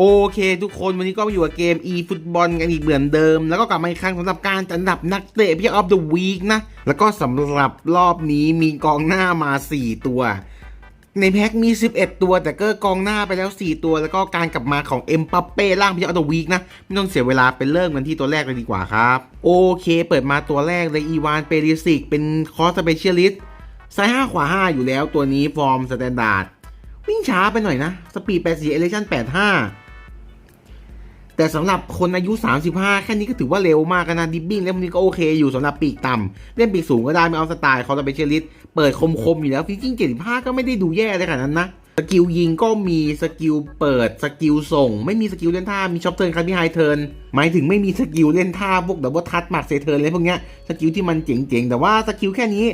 โอเคทุกคนวันนี้ก็มาอยู่กับเกม e ฟุตบอลกันอีกเหมือนเดิม แล้วก็กลับมาอีกครั้งสำหรับการจัดอันดับนักเตะพี่ออฟเดอะวีคนะ แล้วก็สำหรับรอบนี้มีกองหน้ามา 4 ตัว ในแพ็คมี 11 ตัว แต่ก็กองหน้าไปแล้ว 4 ตัว แล้วก็การกลับมาของเอ็มปัปเป้ล่างพี่ออฟเดอะวีคนะ ไม่ต้องเสียเวลาไปเริ่มกันที่ตัวแรกเลยดีกว่าครับ โอเค เปิดมาตัวแรกเลยอีวานเปริสิกเป็นคอสเปเชียลิสต์ซ้าย5ขวา 5 อยู่แล้วตัวนี้ฟอร์มสแตนดาร์ดวิ่งช้าไปหน่อยนะสปีด84เอเลชั่น85 แต่สำหรับคนอายุ 35 แค่นี้ก็ถือว่าเร็วมากนะดิบบิ้งแล้วพวกนี้ก็โอเคอยู่สำหรับปีกต่ำเล่นปีกสูงก็ได้ไม่เอาสไตล์คอร์สเปเชลิสเปิดคมๆอยู่แล้วฟิจิ้ง75 ก็ไม่ได้ดูแย่เลยขนาดนั้นนะสกิลยิงก็มีสกิลเปิดสกิลส่ง ไม่มีสกิลเล่นท่ามีช็อปเทิร์นครับมีไฮเทิร์นหมายถึงไม่มีสกิลเล่นท่าพวกดับเบิลทัชหมัดเซเทิร์นอะไรพวกเนี้ยสกิลที่มันเจ๋งๆ แต่ว่าสกิลแค่นี้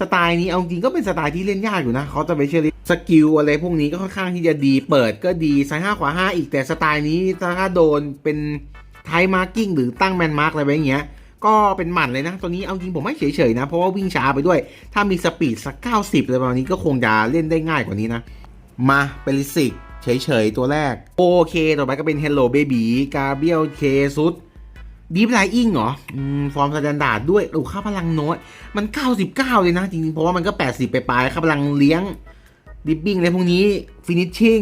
สไตล์นี้เอาจริงก็เป็นสไตล์ที่เล่นยากอยู่นะเขาจะไปเชื่อสกิลอะไรพวกนี้ก็ค่อนข้างที่จะดี เปิดก็ดีซ้ายห้าขวาห้าอีกแต่สไตล์นี้ถ้าโดนเป็นไทมาร์กิ้งหรือตั้งแมนมาร์กอะไรแบบเงี้ยก็เป็นหมันเลยนะตัวนี้เอาจริงผมไม่เฉยๆนะ เพราะว่าวิ่งช้าไปด้วย ถ้ามีสปีดสักเก้าสิบอะไรประมาณนี้ก็คงจะเล่นได้ง่ายกว่านี้นะ มาเป็นลิสิกเฉยๆ ตัวแรก โอเค ต่อไปก็เป็น Hello Baby กาเบียลเคซุด ดีฟไลอิงเหรอฟอร์มสแตนดาร์ดด้วยโอ้ค่าพลังน้อยมัน 99 เลยนะ จริงๆ เพราะว่ามันก็ 80 ไปปลายค่าพลังเลี้ยงดิปปิ้งอะไรพวกนี้ฟินิชชิ่ง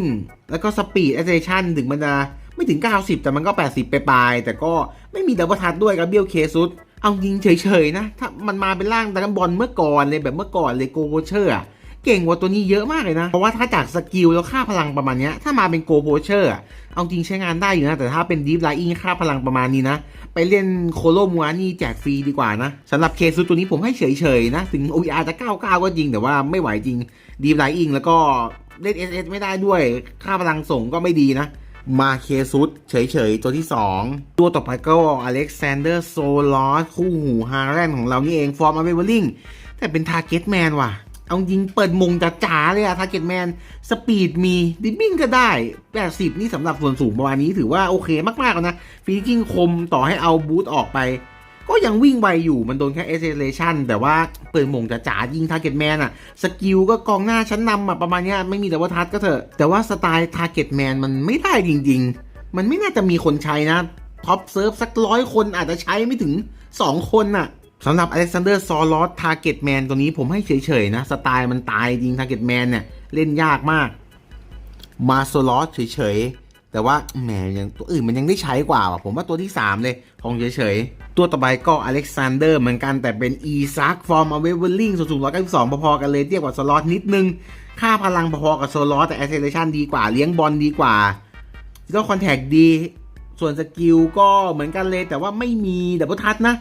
แล้วก็สปีดแอ c เซชันถึงมันจะไม่ถึง 90 แต่มันก็ 80 ไปปลาย แต่ก็ไม่มีดับเบิลทัชด้วยกับเบียลเคซุดเอาจริงเฉยๆนะ ถ้ามันมาเป็นร่างดักบอลเมื่อก่อนเลยแบบเมื่อก่อนเลยโกโวเชอร์ เก่งกว่าตัวนี้เยอะมากเลยนะ เพราะว่าถ้าจากสกิลแล้วค่าพลังประมาณนี้ถ้ามาเป็นโกโวเชอร์เอาจริงใช้งานได้อยู่นะ แต่ถ้าเป็นดีฟไลอิงค่าพลังประมาณนี้นะ ไปเล่นโคโลมัวนี่แจกฟรีดีกว่านะสำหรับเคซุตัวนี้ผมให้เฉยๆนะ ถึง OER จะ99ก็จริง แต่ว่าไม่ไหวจริงดีฟไลอิงแล้วก็เล่น SS ไม่ได้ด้วย ค่าพลังส่งก็ไม่ดีนะมาเคซุดเฉยๆ ตัวที่ 2 ตัวต่อไปก็อเล็กซานเดอร์โซลอสคู่หูฮาร์แรนของเรานี่เอง ฟอร์มอเวเวอร์ลิงแต่เป็นทาร์เก็ตแมนว่ะ เอาจริงเปิดมงจ๋าเลยอะทาร์เก็ตแมน สปีดมี ดิบบิ้งก็ได้ 80 นี่สำหรับส่วนสูงประมาณนี้ถือว่าโอเคมากๆแล้วนะฟีกิ้งคมต่อให้เอาบูทออกไป ก็ยังวิ่งไวอยู่มันโดนแค่เอเซเลชันแต่ว่าเปิดมงจ๋ายิงทาร์เก็ตแมนอะสกิลก็กองหน้าชั้นนำอะประมาณนี้ไม่มีแต่ว่าทัดก็เถอะ แต่ว่าสไตล์ทาร์เก็ตแมนมันไม่ได้จริง ๆ มันไม่น่าจะมีคนใช้นะท็อปเซิร์ฟสักร้อยคนอาจจะใช้ไม่ถึง 2 คนน่ะ สำหรับอเล็กซานเดอร์ซอลอสทาร์เก็ตแมนตัวนี้ผมให้เฉยๆนะ สไตล์มันตายจริงทาร์เก็ตแมนเนี่ย เล่นยากมาก มาโซลอสเฉยๆ แต่ว่าแหมยังตัวอื่นมันยังได้ใช้กว่า ผมว่าตัวที่ 3 เลยของเฉยๆ ตัวต่อไปก็อเล็กซานเดอร์เหมือนกันแต่เป็นอีซักฟอร์มอเวเวอร์ลิงสูงร้อยเก้าสิบสองพอๆกันเลยเทียบกับโซลอสนิดนึง ค่าพลังพอๆกับโซลอสแต่แอ c เซเลชันดีกว่าเลี้ยงบอลดีกว่าก็คอนแทคดี ส่วนสกิลก็เหมือนกันเลยแต่ว่าไม่มีดับเบิลทัชนะ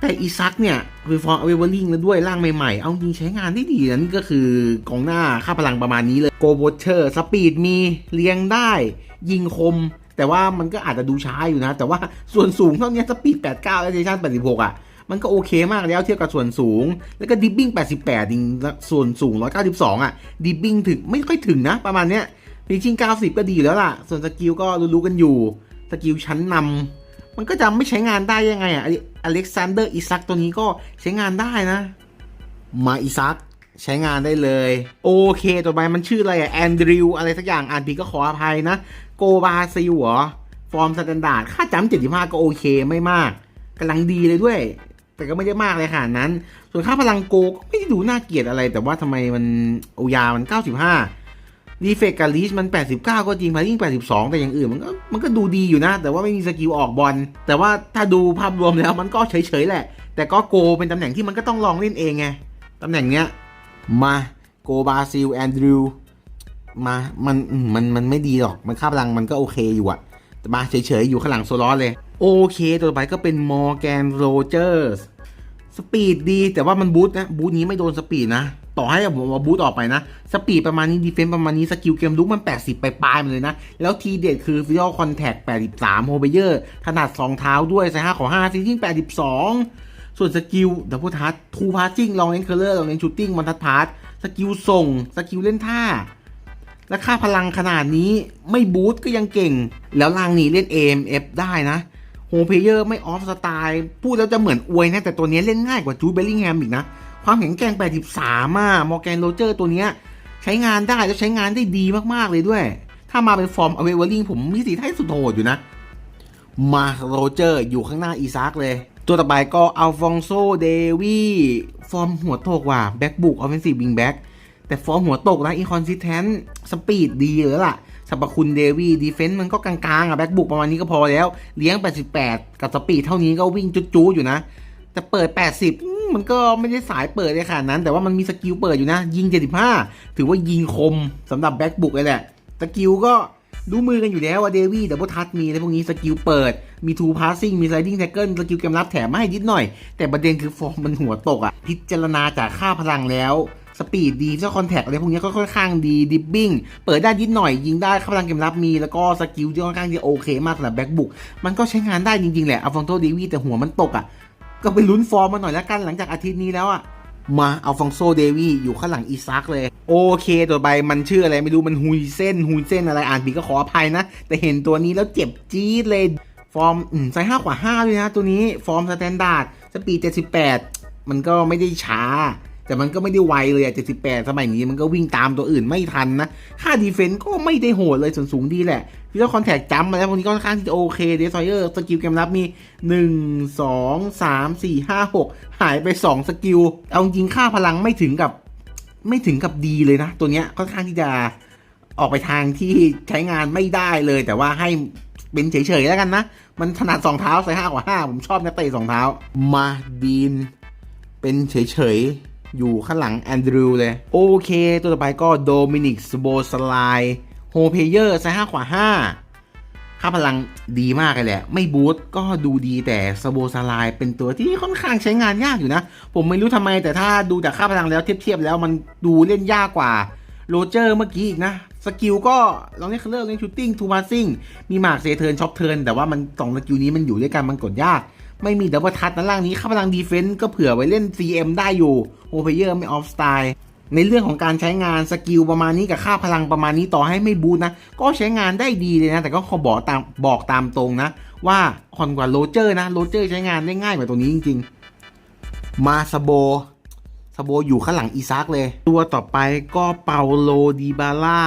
แต่อีซักเนี่ยคือฟอร์เวเวอร์ลิงแล้วด้วยร่างใหม่ๆ เอาจริงใช้งานได้ดีนะนี่ก็คือกองหน้าค่าพลังประมาณนี้เลยโกโบเชอร์สปีดมีเลี้ยงได้ ยิงคม แต่ว่ามันก็อาจจะดูช้าอยู่นะ แต่ว่าส่วนสูงเท่านี้สปีด 89 และเซชั่น86 อะ มันก็โอเคมากแล้วเทียบกับส่วนสูง แล้วก็ดิบบิ้ง88จริงส่วนสูง 192 อะ ดิบบิ้งถึงไม่ค่อยถึงนะ ประมาณเนี้ยพีชิง90 ก็ดีแล้วล่ะ ส่วนสกิลก็รู้ๆกันอยู่สกิลชั้นนำมันก็จะไม่ใช้งานได้ยังไงอะ อเล็กซานเดอร์อิซักตัวนี้ก็ใช้งานได้นะ มาอิซักใช้งานได้เลย โอเค ต่อไปมันชื่ออะไรอะแอนดริวอะไรสักอย่างอ่านผิดก็ขออภัยนะ โกบาซิลเหรอ ฟอร์มสแตนดาร์ดค่าจำ75ก็โอเคไม่มากกำลังดีเลยด้วย แต่ก็ไม่ได้มากเลยขนาดนั้น ส่วนค่าพลังโกก็ไม่ได้ดูน่าเกลียดอะไร แต่ว่าทำไมมันโอยามัน95 ดีเฟกกับลีชมัน 89 ก็จริงพายิ่ง 82 แต่อย่างอื่นมันก็มันก็ดูดีอยู่นะ แต่ว่าไม่มีสกิลออกบอล แต่ว่าถ้าดูภาพรวมแล้วมันก็เฉยๆแหละ แต่ก็โกเป็นตำแหน่งที่มันก็ต้องลองเล่นเองไง ตำแหน่งเนี้ย มาโกบาซิลแอนดรูมา มันมันมันไม่ดีหรอก มันค่าพลังมันก็โอเคอยู่อะแต่มาเฉยๆ อยู่ข้างหลังโซลอสเลย โอเค ตัวต่อไปก็เป็นมอร์แกนโรเจอร์ส สปีดดีแต่ว่ามันบูทนะ บูทนี้ไม่โดนสปีดนะ ต่อให้ผมว่าบูทออกไปนะ สปีดประมาณนี้ดีเฟนส์ประมาณนี้ สกิลเกมลุกมัน 80 ไปปลายมันเลยนะ แล้วทีเด็ดคือฟิสิ a อ c คอนแทค83 โฮเบเยอร์ขนาด2เท้าด้วยใส่5ของ5ซิทิ้ง82 ส่วนสกิลดับเบิลทัชทูพาสจิ้งลองเล่นเคอร์เลอร์ลองเล่นชูตติ้งมันทัดพาสสกิลส่ง สกิลเล่นท่า และค่าพลังขนาดนี้ไม่บูทก็ยังเก่ง แล้วล่างนี้เล่น AMF ได้นะโฮเพเยอร์ไม่ออฟสไตล์พูดแล้วจะเหมือนอวยนะแต่ตัวนี้เล่นง่ายกว่าจูดเบลลิงแฮมอีกนะ ความแข็งแกร่ง 83อะมอร์แกนโรเจอร์ตัวเนี้ยใช้งานได้แล้วใช้งานได้ดีมากๆเลยด้วย ถ้ามาเป็นฟอร์มอเวเวอร์ลิงผมมีสีให้สุดโหดอยู่นะ มาโรเจอร์อยู่ข้างหน้าอีซักเลย ตัวต่อไปก็อัลฟองโซเดวีฟอร์มหัวโตกว่ะแบ็กบุกออฟเฟนซีฟวิงแบ็กแต่ฟอร์มหัวโตกนะอีคอนซิสแทนสปีดดีเลยล่ะสรรพคุณเดวีดีเฟนต์มันก็กลางๆอะแบ็กบุกประมาณนี้ก็พอแล้ว เลี้ยง 88 กับสปีดเท่านี้ก็วิ่งจุ๊ๆอยู่นะ แต่เปิด 80 มันก็ไม่ได้สายเปิดเลยขนาดนั้น แต่ว่ามันมีสกิลเปิดอยู่นะ ยิง 75 ถือว่ายิงคมสำหรับแบ็กบุกเลยแหละ สกิลก็รู้มือกันอยู่แล้วว่าเดวี่ดับเบิลทัชมีอะไรพวกนี้สกิลเปิด มีทูพาสซิ่งมี s ลดิ้งแท็กเกิลสกิลเกมรับแถมมาให้นิดหน่อย แต่ประเด็นคือฟอร์มมันหัวตกอะพิจารณาจากค่าพลังแล้ว สปีดดีเจ้าคอนแทคอะไรพวกนี้ก็ค่อนข้างดีดิบบิ้งเปิดได้นิดหน่อย ยิงได้ค่าพลังเกมรับมี แล้วก็สกิลที่ค่อนข้างที่โอเคมากสำหรับแบ็กบุกมันก็ใช้งานได้จริงๆแหละอัลฟองโตเดวี่แต่หัวมันตกอะ ก็ไปลุ้นฟอร์มมาหน่อยแล้วกันหลังจากอาทิตย์นี้แล้วอะมาเอาฟองโซเดวี่อยู่ข้างหลังอีซักเลย โอเคตัวไปมันชื่ออะไรไม่รู้มันฮุยเส้นฮุยเส้นอะไรอ่านผิดก็ขออภัยนะ แต่เห็นตัวนี้แล้วเจ็บจี๊ดเลย ฟอร์มอืมไซส์ห้ากว่าห้าด้วยนะ ตัวนี้ฟอร์มสแตนดาร์ดสปีดเจ็ดสิบแปดมันก็ไม่ได้ช้า แต่มันก็ไม่ได้ไวเลยอะ78 สมัยนี้มันก็วิ่งตามตัวอื่นไม่ทันนะ ค่าดีเฟนต์ก็ไม่ได้โหดเลยส่วนสูงดีแหละพี่ว่าคอนแทคจัมมาแล้วพวกนี้ก็ค่อนข้างที่จะโอเคเดซอยเออร์สกิลเกมรับมี 1 2 3 4 5 6 หายไป 2 สกิล เอาจริงค่าพลังไม่ถึงกับไม่ถึงกับดีเลยนะ ตัวเนี้ยค่อนข้างที่จะออกไปทางที่ใช้งานไม่ได้เลย แต่ว่าให้เป็นเฉยๆแล้วกันนะ มันถนัดสองเท้าใส่ห้ากว่าห้าผมชอบนักเตะสองเท้า มาดีน เป็นเฉยๆ อยู่ข้างหลังแอนดรูว์เลย โอเค ตัวต่อไปก็โดมินิกสโบสไลโฮเพเยอร์ใส่ห้าขวาห้าค่าพลังดีมากเลยแหละ ไม่บูทก็ดูดีแต่สโบสไลเป็นตัวที่ค่อนข้างใช้งานยากอยู่นะ ผมไม่รู้ทำไมแต่ถ้าดูจากค่าพลังแล้วเทียบๆแล้วมันดูเล่นยากกว่าโรเจอร์เมื่อกี้อีกนะ สกิลก็ลองเล่นคัลเลอร์เล่นชูตติ้งทูมาซิ่งมีหมากเซเทิร์นช็อปเทิร์นแต่ว่ามันสองสกิลนี้มันอยู่ด้วยกันมันกดยาก ไม่มีดับเบิลทัชนะล่างนี้ค่าพลังดีเฟนต์ก็เผื่อไว้เล่น CM ได้อยู่โอเพเยอร์ไม่ออฟสไตล์ในเรื่องของการใช้งานสกิลประมาณนี้กับค่าพลังประมาณนี้ต่อให้ไม่บูทนะ ก็ใช้งานได้ดีเลยนะ แต่ก็ขอบอกตามบอกตามตรงนะ ว่าคอนกว่าโรเจอร์นะโรเจอร์ใช้งานได้ง่ายกว่าตัวนี้จริงๆ มาสโบสโบอยู่ข้างหลังอีซักเลย ตัวต่อไปก็เปาโลดีบาร่า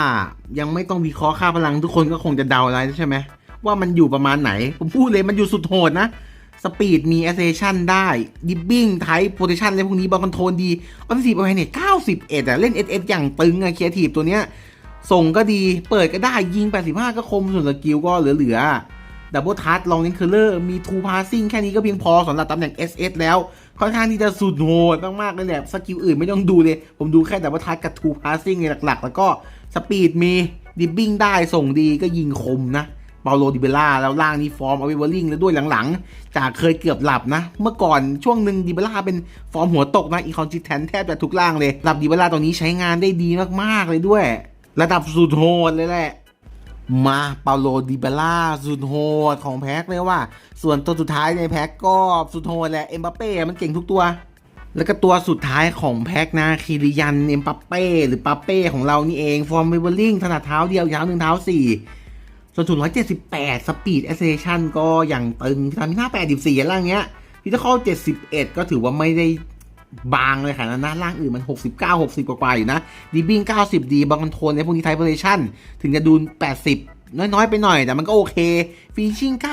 ยังไม่ต้องวิเคราะห์ค่าพลังทุกคนก็คงจะเดาอะไรใช่ไหมว่ามันอยู่ประมาณไหน ผมพูดเลยมันอยู่สุดโหดนะ สปีดมีแอสเซชันได้ดิบบิ้งไทป์โพซิชันอะไรพวกนี้บอลคอนโทรลดีออฟฟิศประมาณเนี่ย91อะเล่น SS อสอย่างตึงอะครีเอทีฟตัวเนี้ย ส่งก็ดีเปิดก็ได้ยิง 85 ก็คมส่วนสกิลก็เหลือๆดับเบิลทัชลองเลนเคอร์เลอร์มีทูพาสซิ่งแค่นี้ก็เพียงพอสำหรับตำแหน่ง SS แล้ว ค่อนข้างที่จะสุดโหดมากๆเลยแหละสกิลอื่นไม่ต้องดูเลย ผมดูแค่ดับเบิลทัชกับทูพาสซิ่งในหลักๆ แล้วก็สปีดมีดิบบิ้งได้ส่งดีก็ยิงคมนะ เปาโลดิเบล่าแล้วล่างนี่ฟอร์มเอาไว้วอลลิงแล้วด้วยหลังๆ จากเคยเกือบหลับนะ เมื่อก่อนช่วงหนึ่งดิเบล่าเป็นฟอร์มหัวตกนะอีคอนจิแทนแทบจะทุกล่างเลยหลับดิเบล่าตอนนี้ใช้งานได้ดีมากๆเลยด้วย ระดับสุดโหดเลยแหละมาเปาโลดิเบล่าสุดโหดของแพ็กเลยว่า ส่วนตัวสุดท้ายในแพ็กก็สุดโหดแหละเอ็มบัปเป้มันเก่งทุกตัว แล้วก็ตัวสุดท้ายของแพ็กนะคิริยันเอ็มปัปเป้หรือปัปเป้ของเรานี่เอง ฟอร์มเวเบอร์ลิงถนัดเท้าเดียวยาวหนึ่งเท้าสี่ ส่วนสูง178สปีดแอสเซชันก็อย่างตึงทำหน้า84ล่างเงี้ยพิทคอล71ก็ถือว่าไม่ได้บางเลยค่ะนะล่างอื่นมัน 69 60 กว่าๆอยู่นะดีบิ้ง90 ดีบางคอนโทรลในพวกนี้ไทเ r อร์ชันถึงจะดู 80 น้อย ๆ ไปหน่อย แต่มันก็โอเคฟีชิ่ง 91อ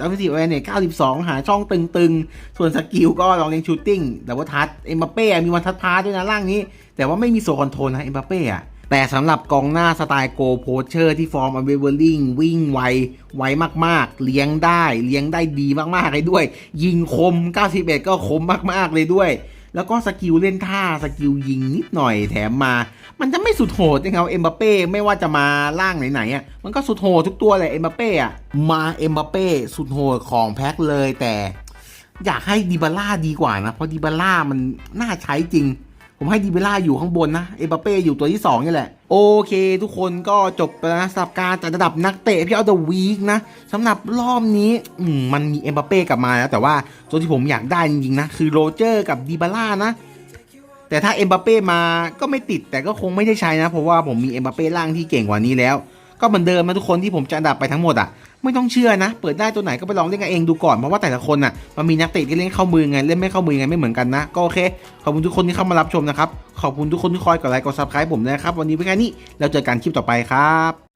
อฟฟิศแวนเนี่ย92 หาช่องตึง ๆ ส่วนสกิลก็ลองเล่นชูตติ้งแต่ว่าทัดเอ็มบัปเป้มีวันทัดพาด้วยนะล่างนี้ แต่ว่าไม่มีโซคอนโทรลนะเอ็มบัปเป้อะ แต่สำหรับกองหน้าสไตล์โกโพเชอร์ที่ฟอร์มอเวเวอร์ลิงวิ่งไว ไวมากๆ เลี้ยงได้ เลี้ยงได้ดีมากๆเลยด้วย ยิงคม 91 ก็คมมากๆเลยด้วย แล้วก็สกิลเล่นท่าสกิลยิงนิดหน่อยแถมมา มันจะไม่สุดโหดยังไงเอ็มบัปเป้ไม่ว่าจะมาล่างไหนๆอะมันก็สุดโหดทุกตัวเลยเอ็มบัปเป้อะมาเอ็มบัปเป้สุดโหดของแพ็คเลยแต่ อยากให้ดิบาร่าดีกว่านะเพราะดิบาร่ามันน่าใช้จริง ผมให้ดิบาร่าอยู่ข้างบนนะ เอ็มบัปเป้อยู่ตัวที่ 2 นี่แหละ โอเค ทุกคนก็จบไปแล้วนะสำหรับการจัดระดับนักเตะพี่เอาเดอะวีคนะสำหรับรอบนี้มันมีเอ็มบัปเป้กลับมาแล้ว แต่ว่าตัวที่ผมอยากได้จริงๆนะ คือโรเจอร์กับดิบาร่านะ แต่ถ้าเอ็มบัปเป้มาก็ไม่ติดแต่ก็คงไม่ได้ใช้นะ เพราะว่าผมมีเอ็มบัปเป้ล่างที่เก่งกว่านี้แล้ว ก็เหมือนเดิมนะทุกคนที่ผมจะอันดับไปทั้งหมดอะ ไม่ต้องเชื่อนะ เปิดได้ตัวไหนก็ไปลองเล่นกันเองดูก่อน เพราะว่าแต่ละคนน่ะ มันมีนักเตะที่เล่นเข้ามือไง เล่นไม่เข้ามือไงไม่เหมือนกันนะ ก็โอเค ขอบคุณทุกคนที่เข้ามารับชมนะครับ ขอบคุณทุกคนที่คอยกดไลค์ กดซับสไครป์ผมนะครับ วันนี้ไว้แค่นี้ แล้วเจอกันคลิปต่อไปครับ